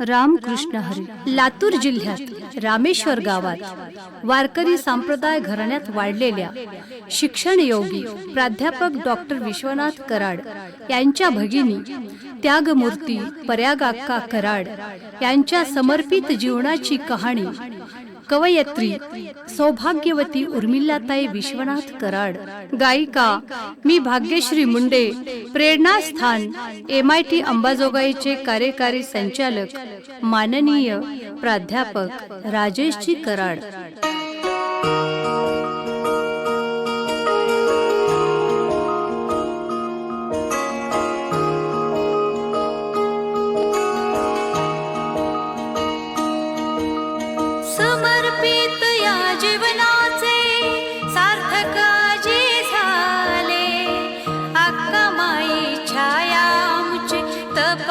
रामकृष्ण हरी. लातूर जिल्ह्यात रामेश्वर गावात वारकरी संप्रदाय घराण्यात वाढलेल्या शिक्षण योगी प्राध्यापक डॉक्टर विश्वनाथ कराड यांच्या भगिनी त्यागमूर्ती पर्यागाक्का कराड यांच्या समर्पित जीवनाची कहाणी कवयत्री सौभाग्यवती उर्मिल्लाताई विश्वनाथ कराड गायिका मी भाग्यश्री मुंडे प्रेरणास्थान एम आय टी अंबाजोगाईचे कार्यकारी संचालक माननीय प्राध्यापक राजेशजी कराड.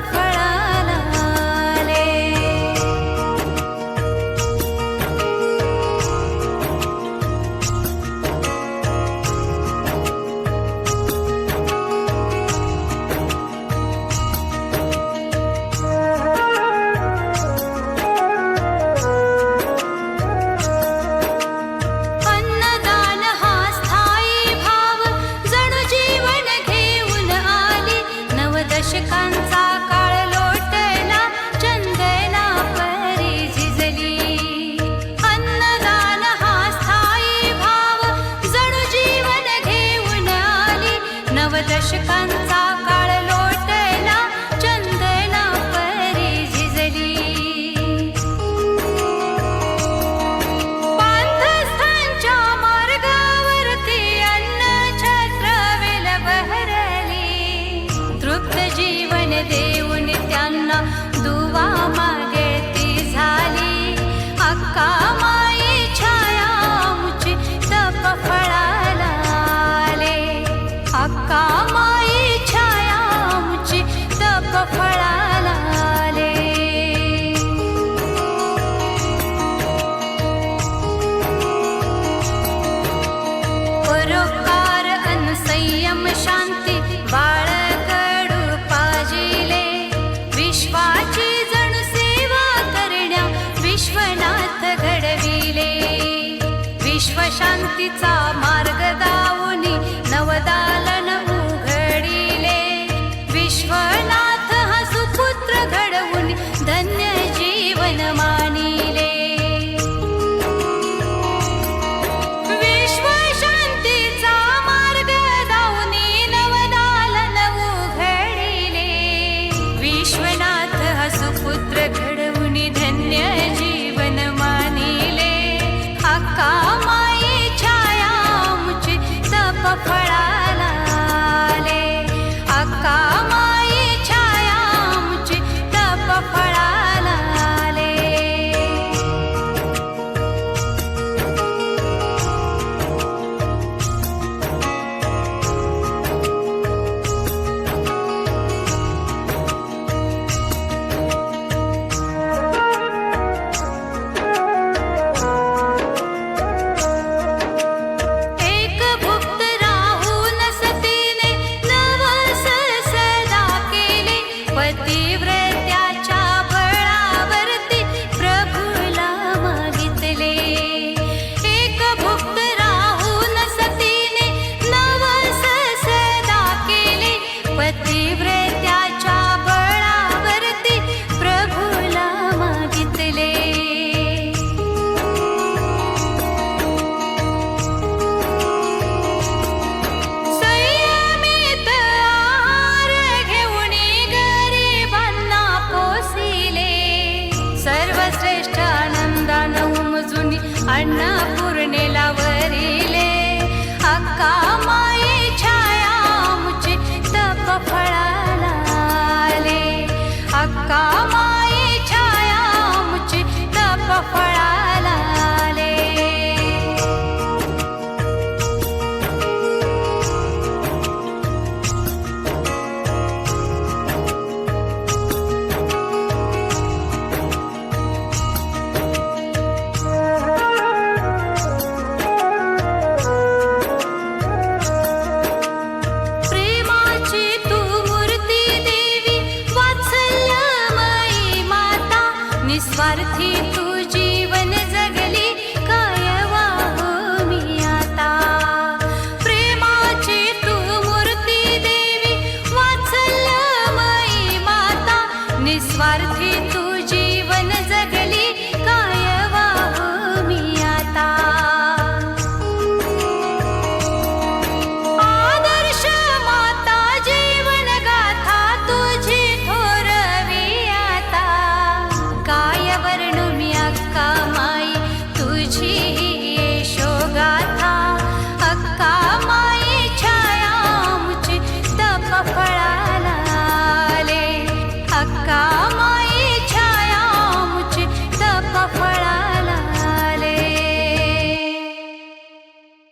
affair. दशका संयम शांती बाळकडू पाजिले. विश्वाची जण सेवा करण्या विश्वनाथ घडविले. विश्वशांतीचा